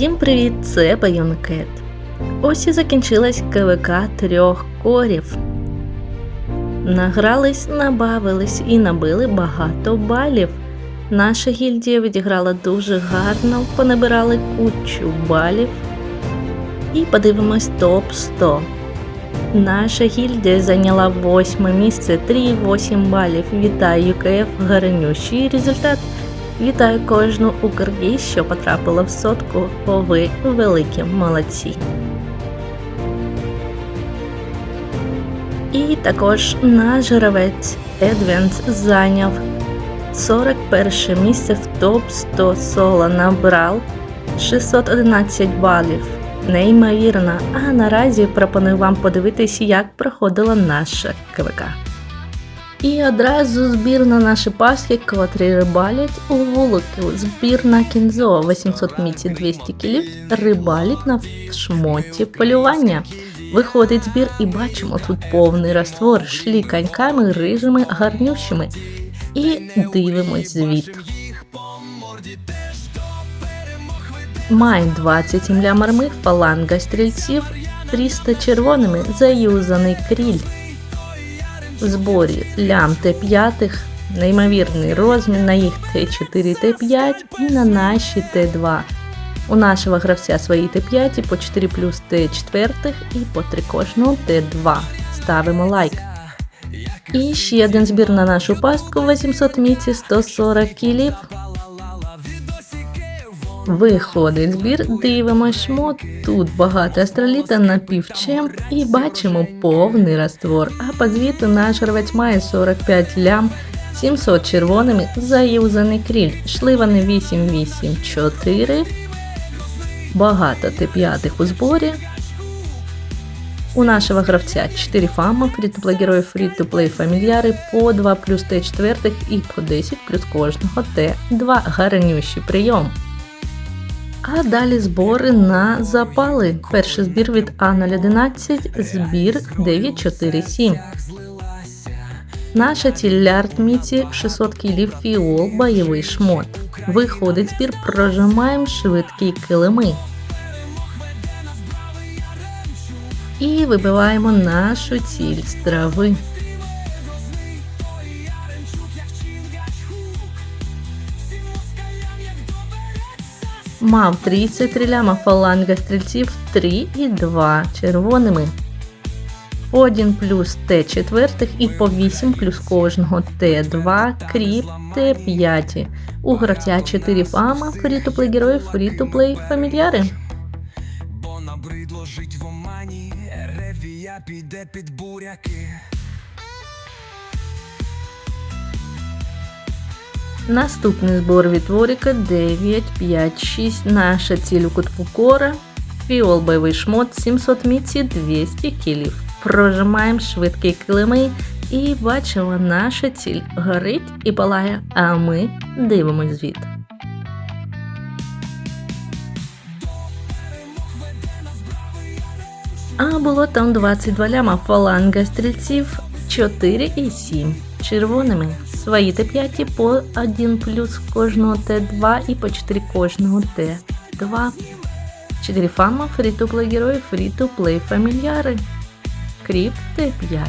Всім привіт! Це Баюнкет. Ось і закінчилась КВК трьох корів. Награлись, набавились і набили багато балів. Наша гільдія відіграла дуже гарно, понабирали кучу балів. І подивимось топ 100. Наша гільдія зайняла восьме місце 3,8 балів. Вітаю ЮКФ гарнющий результат. Вітаю кожну Укргій, що потрапила в сотку. Ви великі молодці. І також наш гравець Едвенс зайняв 41 місце в топ 100 соло набрав 611 балів. Неймовірно. А наразі пропоную вам подивитися, як проходила наша КВК. І одразу збір на наші паски, котрі рибалять у вулику. Збір на кінзо 800 міці 200 кілів, рибалять на шмоті полювання. Виходить збір і бачимо тут повний раствор, шліканьками, рижими, гарнющими. І дивимось звіт. Має 20 імля марми, фаланга стрільців, 300 червоними, заюзаний кріль в зборі лям Т5, неймовірний розмін на їх Т4 Т5 і на наші Т2. У нашого гравця свої Т5 по 4 плюс Т4 і по 3 кожного Т2. Ставимо лайк. І ще один збір на нашу пастку 800 міці 140 кілів. Виходить збір, дивимось шмот. Тут багато астроліта на півчемп і бачимо повний раствор. А по звіту наш гравець має 45 лям, 700 червоними, заюзаний кріль. Шли вони 8-8-4. Багато Т5 у зборі. У нашого гравця 4 фама, фрі-то-плей герої, фрі-то-плей фамільяри по 2 плюс Т4 і по 10 плюс кожного Т2. Гарнющий прийом. А далі збори на запали. Перший збір від А011, збір 947. Наша ціль лярд міці 600 кілів фіол, бойовий шмот. Виходить збір, прожимаємо швидкі килими. І вибиваємо нашу ціль з трави. Мав 33 ляма фаланга стрільців 3 і 2 червоними. По 1 плюс Т4 і по 8 плюс кожного Т2, кріп Т5. У гравця 4 фама, фрі-то-плей героїв, фрі-то-плей фамільяри. Бо набридло жить в омані, ревія піде під буряки. Наступний збор від Воріка 9, 5, 6. Наша ціль у кутку кора. Фіол бойовий шмот 700 міці 200 кілів. Прожимаємо швидкі килими і бачимо, наша ціль горить і палає, а ми дивимось звіт. А було там 22 ляма фаланга стрільців 4 і 7 червоними. Свої Т5 по 1 плюс кожного Т2 і по 4 кожного Т2. 4 фама, фрі-то-плей герої, фрі-то-плей фамільяри. Кріп Т5.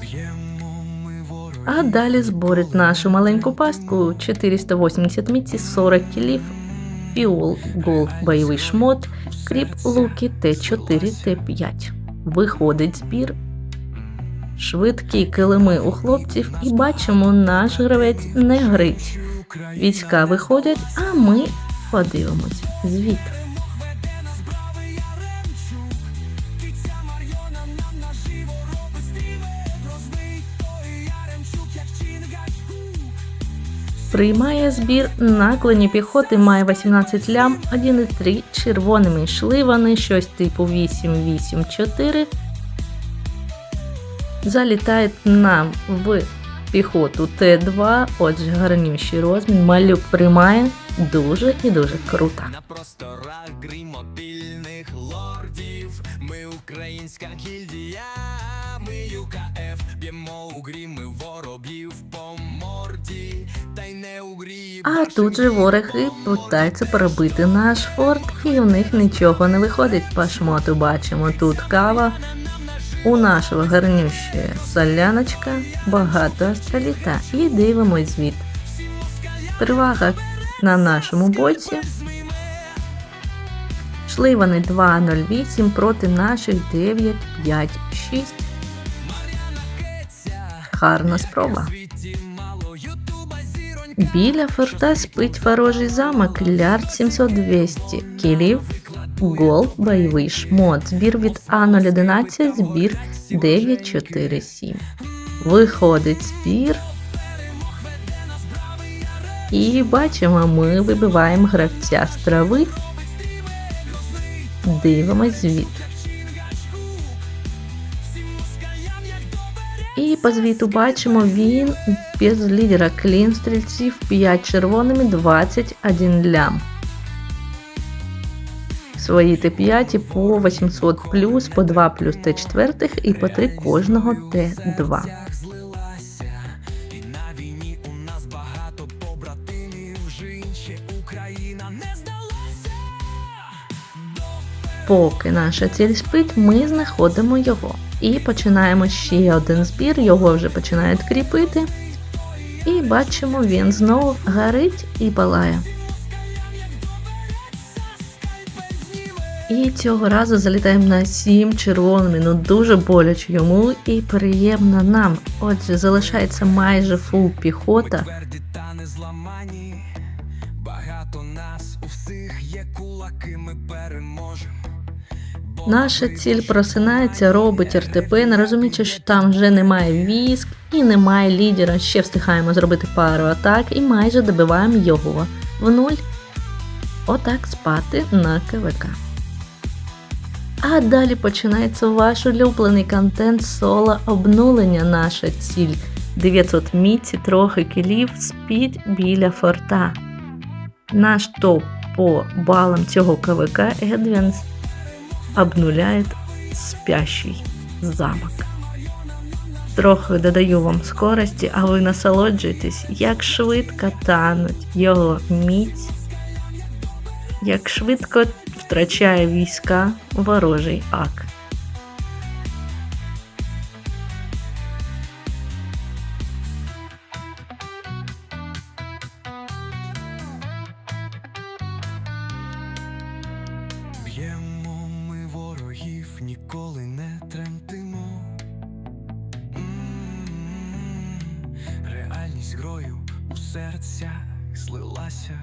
Б'ємо ми ворогів. А далі зборить нашу маленьку пастку 480 міці 40 кілів. Фіол гул, бойовий шмот, кріп луки Т4 Т5. Виходить збір. Швидкі килими у хлопців і бачимо, наш гравець не грить. Війська виходять, а ми подивимось. Звіт. Приймає збір на клині піхоти, має 18 лям, 1,3 червоними. Йшли щось типу 8-8-4. Залітають нам в піхоту Т2. Отже, гарнющий розмін. Малюк приймає Дуже і дуже крута. На просторах грім мобільних лордів. Ми українська гільдія, ми ЮКФ, б'ємо у воробів по морді, та й не у грі. А тут же вороги питаються перебити наш форт, і у них нічого не виходить. По шмоту бачимо тут кава. У нашого гарнющої соляночка, багато астроліта і дивимось звіт. Перевага на нашому боці. Йшли вони 2.08 проти наших 9.5.6. Гарна спроба. Біля форта спить ворожий замок, лярд 700 200 кілів, гол, бойовий шмот, збір від А011, збір 947. Виходить збір. І бачимо, ми вибиваємо гравця з трави. Дивимось звіт. По звіту бачимо, він без лідера клін стрільців 5 червоними 21 лям. Свої Т5 по 800 плюс, по 2 плюс Т4 і по 3 кожного Т2. злилася, і на війні у нас багато побратимів. Жінче Україна не здалася. Поки наша ціль спить, ми знаходимо його. І починаємо ще один збір, його вже починають кріпити. І бачимо, він знову горить і палає. І цього разу залітаємо на 7 червоними, ну дуже боляче йому і приємно нам. Отже, залишається майже фул піхота. Наша ціль просинається, робить РТП, не розуміючи, що там вже немає військ і немає лідера. Ще встигаємо зробити пару атак і майже добиваємо його в нуль. Отак спати на КВК. А далі починається ваш улюблений контент соло обнулення. Наша ціль 900 міці, трохи кілів, спід біля форта. Наш топ по балам цього КВК Едвінс обнуляет спящий замок. Трохи додаю вам скорості, а ви насолоджуєтесь, як швидко тануть його міць, як швидко втрачає війська ворожий ак. Б'ємо ніколи не тремтимо. Реальність грою у серцях злилася.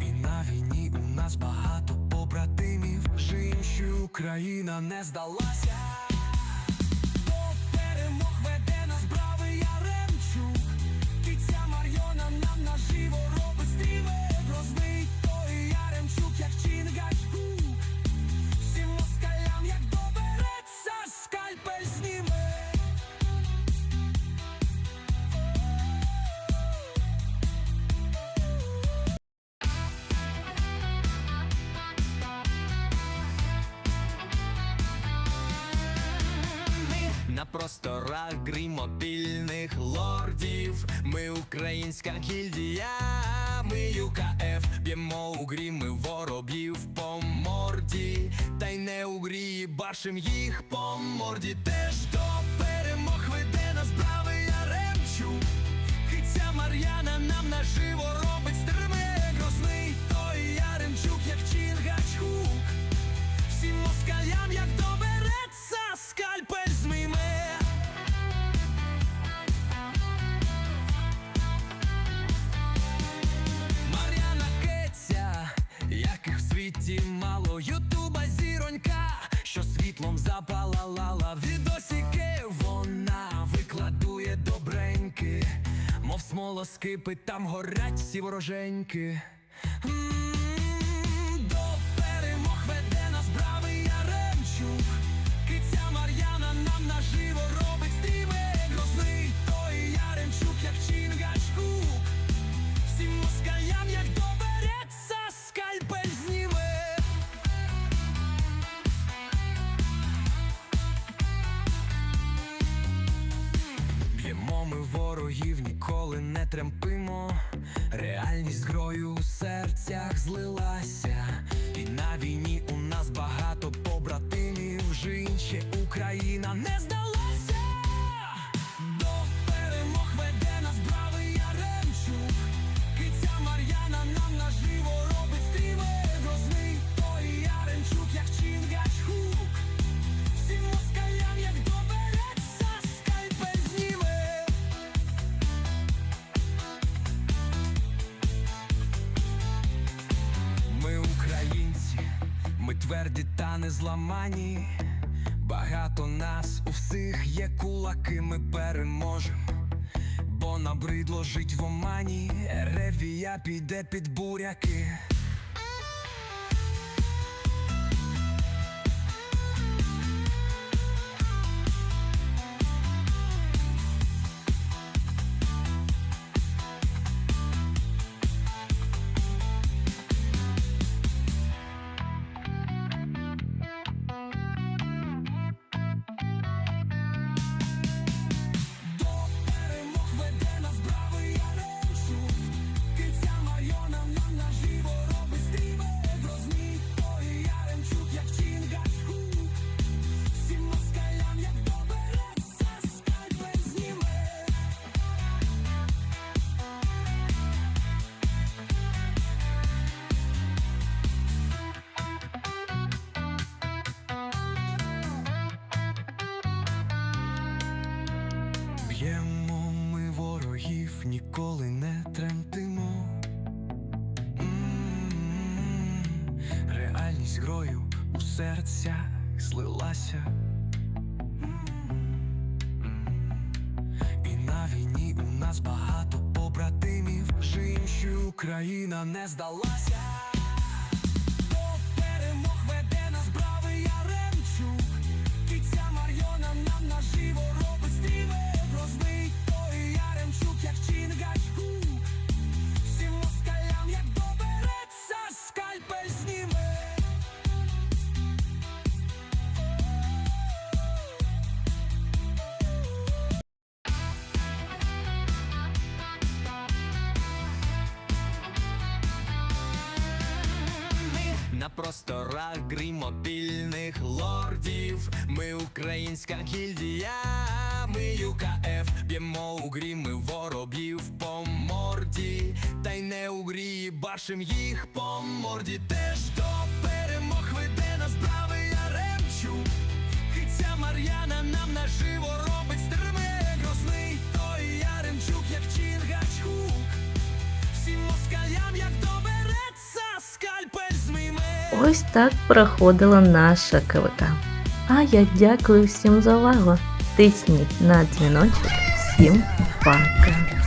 І на війні у нас багато побратимів. Жінчі Україна не здалася. На просторах грімобільних лордів. Ми українська гільдія, ми ЮКФ, б'ємо у грі, ми воробів по морді, та й не у грі, башим їх по морді. Теж до перемог веде нас бравий Яремчук. Киця Мар'яна нам наживо робить мов смолоскипи, там горять всі вороженьки. Ворогів ніколи не тремпимо. Реальність грою у серцях злилася. І на війні у нас багато побратимів. Жінче Україна не здалася. Тверді та не зламані. Багато нас у всіх є кулаки, ми переможем. Бо набридло жить в омані, ревія піде під буряки. Б'ємо ми ворогів, ніколи не тремтимо. Реальність грою у серцях злилася. І на війні у нас багато побратимів. Жінчі Україна не здалася. Просторах гримобільних лордів. Ми українська гільдія, ми ЮКФ, б'ємо у гріми воробів по морді, та й не у грі, башим їх по морді. Теж до Ось так проходила наша КВК. А я дякую всім за увагу. Тисніть на дзвіночок. Всім пока!